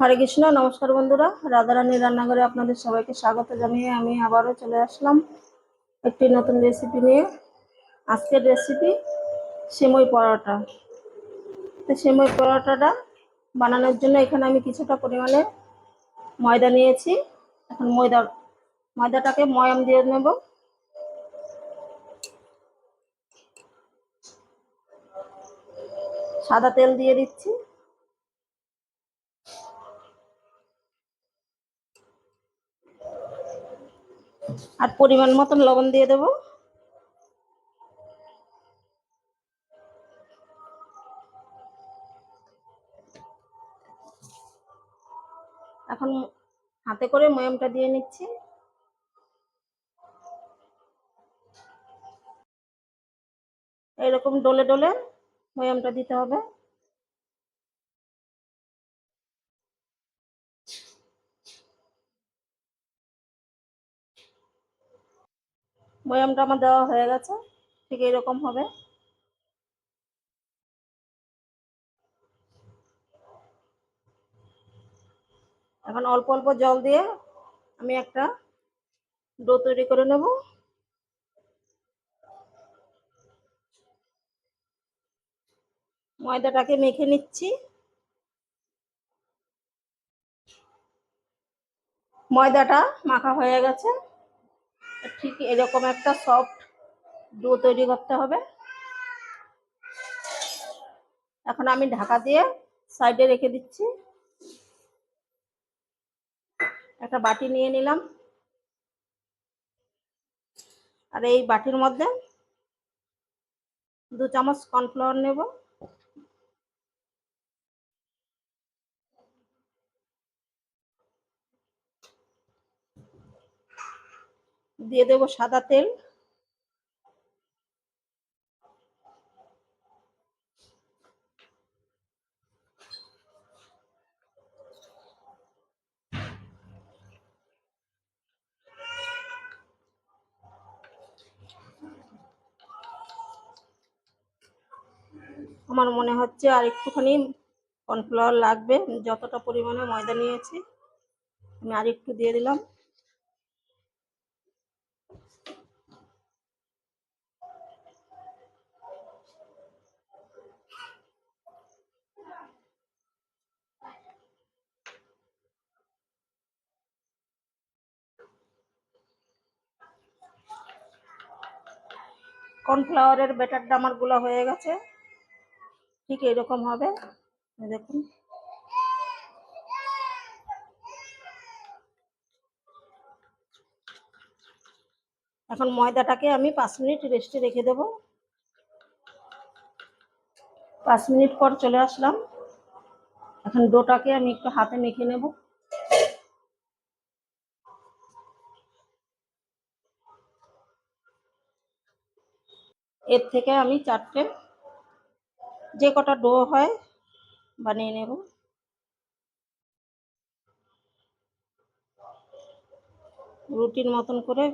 হরে কৃষ্ণ, নমস্কার বন্ধুরা। রাধারানী রান্নাঘরে আপনাদের সবাইকে স্বাগত জানিয়ে আমি আবারও চলে আসলাম একটি নতুন রেসিপি নিয়ে। আজকের রেসিপি সেমই পরোটা। তো সেমই পরোটাটা বানানোর জন্য এখানে আমি কিছুটা পরিমাণে ময়দা নিয়েছি। এখন ময়দা, ময়দাটাকে ময়াম দিয়ে নেব। সাদা তেল দিয়ে দিচ্ছি। আর পরিমাণ মতন লবণ দিয়ে দেব। এখন হাতে করে ময়ামটা দিয়ে নিচ্ছি। এরকম ডলে ডলে ময়ামটা দিতে হবে। ময়ামটা আমার দেওয়া হয়ে গেছে, ঠিক এরকম হবে। এখন অল্প অল্প জল দিয়ে আমি একটা ডো তৈরি করে নেব। ময়দাটাকে মেখে নিচ্ছি। ময়দাটা মাখা হয়ে গেছে। ঠিক এরকম একটা সফট ডো তৈরি করতে হবে। এখন আমি ঢাকা দিয়ে সাইডে রেখে দিচ্ছি। একটা বাটি নিয়ে নিলাম। আর এই বাটির মধ্যে দু চামচ কর্নফ্লাওয়ার নেব। দিয়ে দেব সাদা তেল। আমার মনে হচ্ছে আর একটুখানি কর্নফ্লাওয়ার লাগবে, যতটা পরিমাণে ময়দা নিয়েছি। আমি আর একটু দিয়ে দিলাম। কর্নফ্লাওয়ারের ব্যাটারটা আমারগুলা হয়ে গেছে। ঠিক এরকম হবে। দেখুন। এখন ময়দাটাকে আমি পাঁচ মিনিট রেস্টে রেখে দেব। পাঁচ মিনিট পর চলে আসলাম। এখন ডোটাকে আমি একটু হাতে মেখে নেব। এর থেকে আমি চারটে যে কটা ডো হয় বানিয়ে নেব। রুটির মতন করে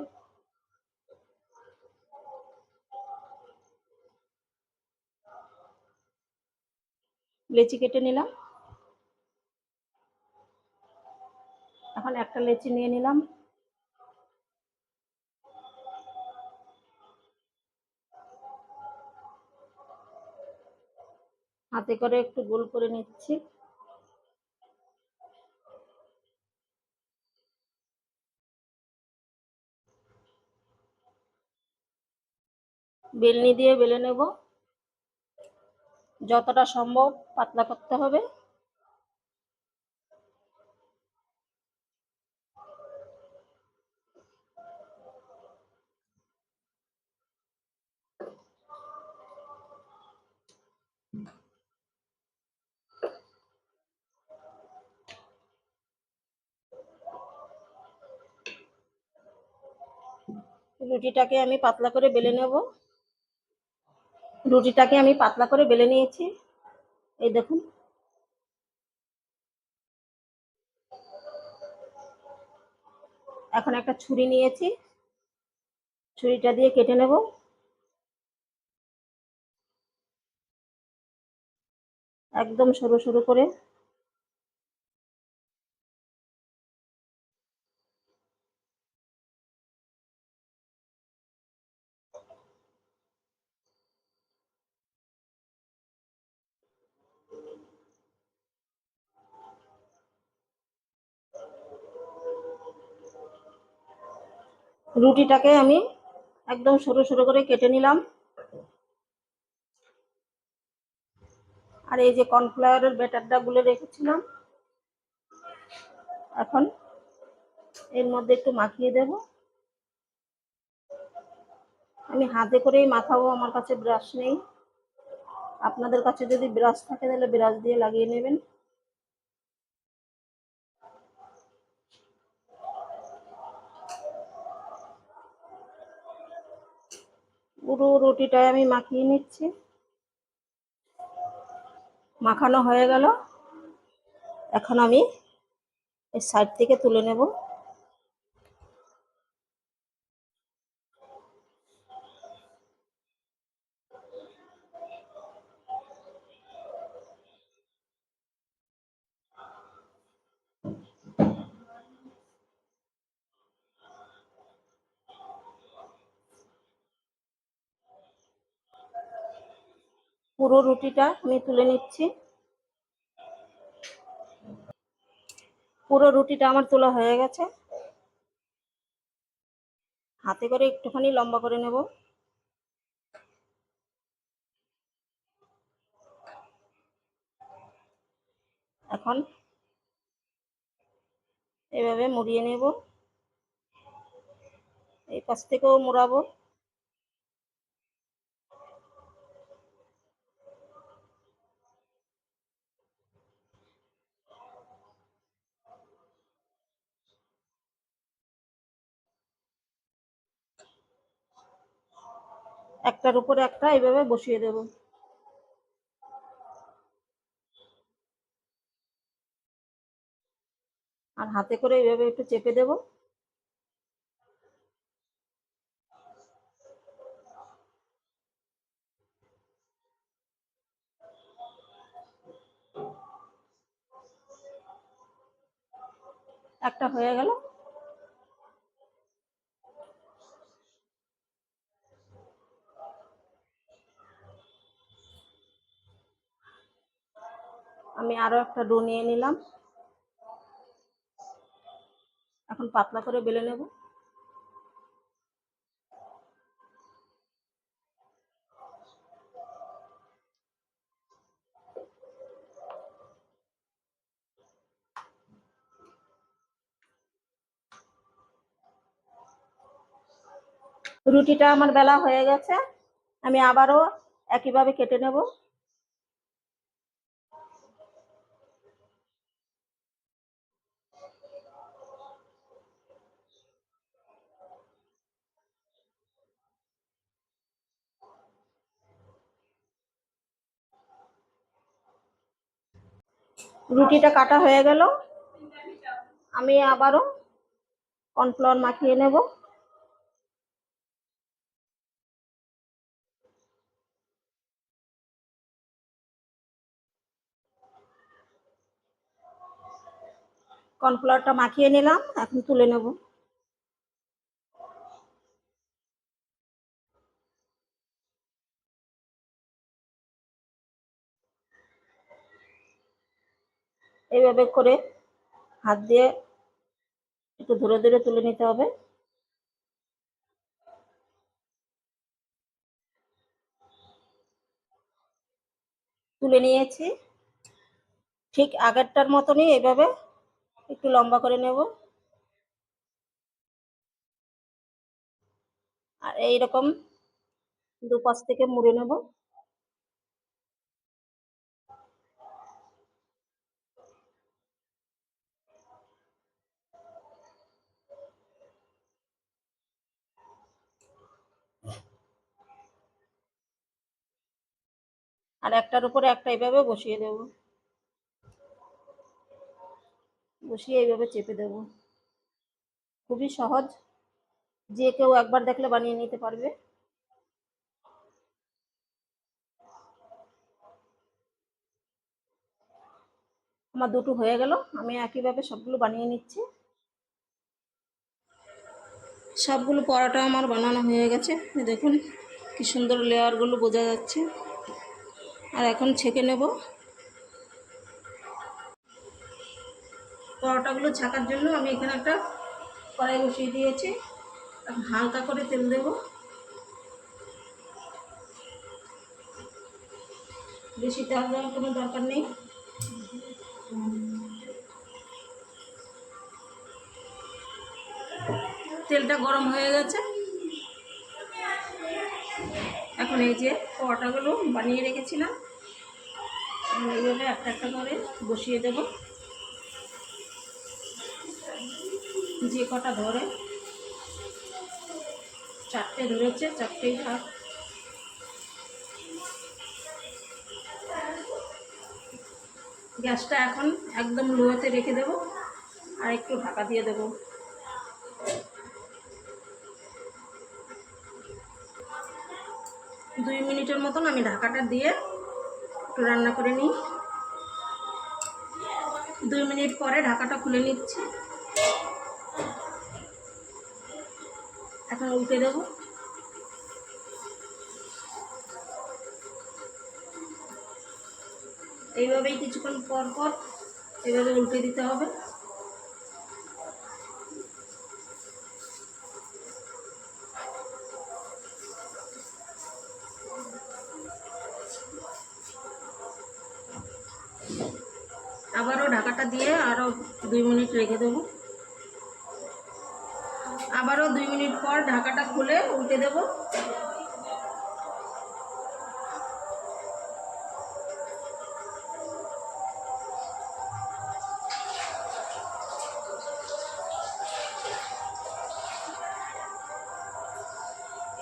লেচি কেটে নিলাম। এখন একটা লেচি নিয়ে নিলাম। হাতে করে একটু গোল করে নিচ্ছি। বেলনি দিয়ে বেলে নেব। যতটা সম্ভব পাতলা করতে হবে। রুটিটাকে আমি পাতলা করে বেলে নেব। রুটিটাকে আমি পাতলা করে বেলে নিয়েছি। এই দেখুন। এখন একটা ছুরি নিয়েছি। ছুরিটা দিয়ে কেটে নেব। একদম সরু সরু করে। রুটিটাকে আমি একদম সরু সরু করে কেটে নিলাম। আর এই যে কর্নফ্লাওয়ারের ব্যাটারটা গুলে রেখেছিলাম। এখন এর মধ্যে একটু মাখিয়ে দেব। আমি হাতে করেই মাখাবো, আমার কাছে ব্রাশ নেই। আপনাদের কাছে যদি ব্রাশ থাকে, তাহলে ব্রাশ দিয়ে লাগিয়ে নেবেন। পুরো রুটিটাই আমি মাখিয়ে নিচ্ছি। মাখানো হয়ে গেল। এখন আমি এর সাইড থেকে তুলে নেব। পুরো রুটিটা আমি তুলে নিচ্ছি। পুরো রুটিটা আমার তোলা হয়ে গেছে। হাতে করে একটুখানি লম্বা করে নেব। এখন এভাবে মুড়িয়ে নেব। এই পাশ থেকেও মোড়াবো। একটার উপরে একটা এইভাবে বসিয়ে দেব। আর হাতে করে এইভাবে একটু চেপে দেব। একটা হয়ে গেল। আমি আরও একটা ডো নিয়ে নিলাম। এখন পাতলা করে বেলে নেব। রুটিটা আমার বেলা হয়ে গেছে। আমি আবারও একইভাবে কেটে নেব। রুটিটা কাটা হয়ে গেল। আমি আবারও কর্নফ্লাওয়ার মাখিয়ে নেব। কর্নফ্লাওয়ারটা মাখিয়ে নিলাম, এখন তুলে নেব। এইভাবে করে হাত দিয়ে একটু ধরে ধরে তুলে নিতে হবে। তুলে নিয়েছি। ঠিক আগেরটার মতনই এইভাবে একটু লম্বা করে নেব। আর এইরকম দুপাশ থেকে মুড়ে নেব। আর একটার উপরে একটা এইভাবে বসিয়ে দেব। বসিয়ে এইভাবে চেপে দেব। খুবই সহজ। যে কেউ একবার দেখলে বানিয়ে নিতে পারবে। আমার দুটো হয়ে গেল। আমি একইভাবে সবগুলো বানিয়ে নিচ্ছি। সবগুলো পরোটা আমার বানানো হয়ে গেছে। দেখুন কি সুন্দর লেয়ারগুলো বোঝা যাচ্ছে। আর এখন ছেঁকে নেব। পরোটাগুলো ছাকার জন্য আমি এখানে একটা কড়াই বসিয়ে দিয়েছি। হালকা করে তেল দেব। বেশি তেল দেওয়ার কোনো দরকার নেই। তেলটা গরম হয়ে গেছে। এখন এই যে পরোটাগুলো বানিয়ে রেখেছিলাম। এইভাবে একটা একটা করে বসিয়ে দেব। যে কটা ধরে, চারটে ধরেছে, চারটেই থাক। গ্যাসটা এখন একদম লোয়েতে রেখে দেব আর একটু ঢাকা দিয়ে দেবো। দুই মিনিটের মতন আমি ঢাকাটা দিয়ে একটু রান্না করে নিই। দুই মিনিট পরে ঢাকাটা খুলে নিচ্ছি। এখন উল্টে দেব। এইভাবেই কিছুক্ষণ পর পর এইভাবে উল্টে দিতে হবে আবারও ঢাকাটা দিয়ে আরও দুই মিনিট রেখে দেবো। আবারও দুই মিনিট পর ঢাকাটা খুলে উল্টে দেব।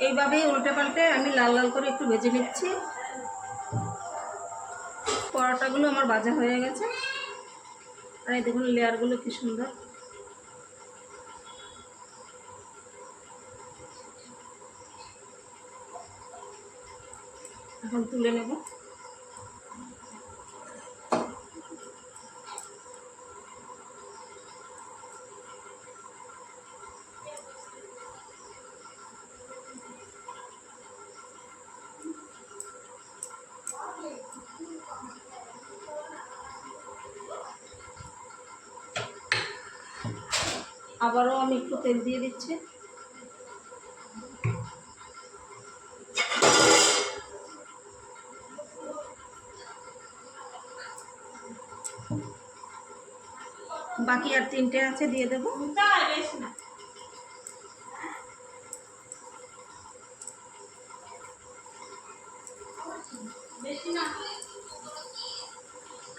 এইভাবেই উল্টে পাল্টে আমি লাল লাল করে একটু ভেজে নিচ্ছি। পরোটাগুলো আমার ভাজা হয়ে গেছে। আর এই দেখুন লেয়ারগুলো কি সুন্দর। এখন তুলে নেব। আবারও আমি একটু তেল দিয়ে দিচ্ছি। বাকি আর তিনটে আছে দিয়ে দেবো।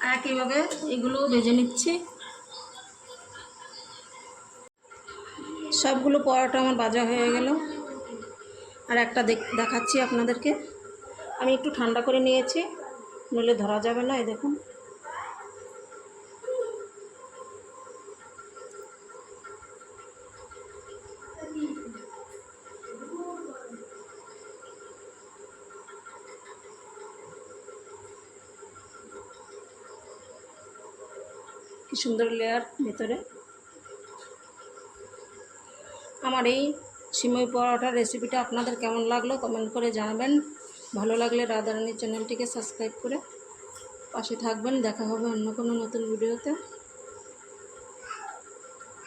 আর একইভাবে এগুলো ভেজে নিচ্ছি। সবগুলো পরোটা আমার বাজা হয়ে গেল। আর একটা দেখ- দেখাচ্ছি আপনাদেরকে। আমি একটু ঠান্ডা করে নিয়েছি, নইলে ধরা যাবে না, এই দেখুন। কি সুন্দর লেয়ার ভেতরে। আমার এই সিমই পরোটার রেসিপিটা আপনাদের কেমন লাগল কমেন্ট করে জানাবেন। ভালো লাগলে রাধারানীর চ্যানেলটিকে সাবস্ক্রাইব করে পাশে থাকবেন। দেখা হবে অন্য কোনো নতুন ভিডিওতে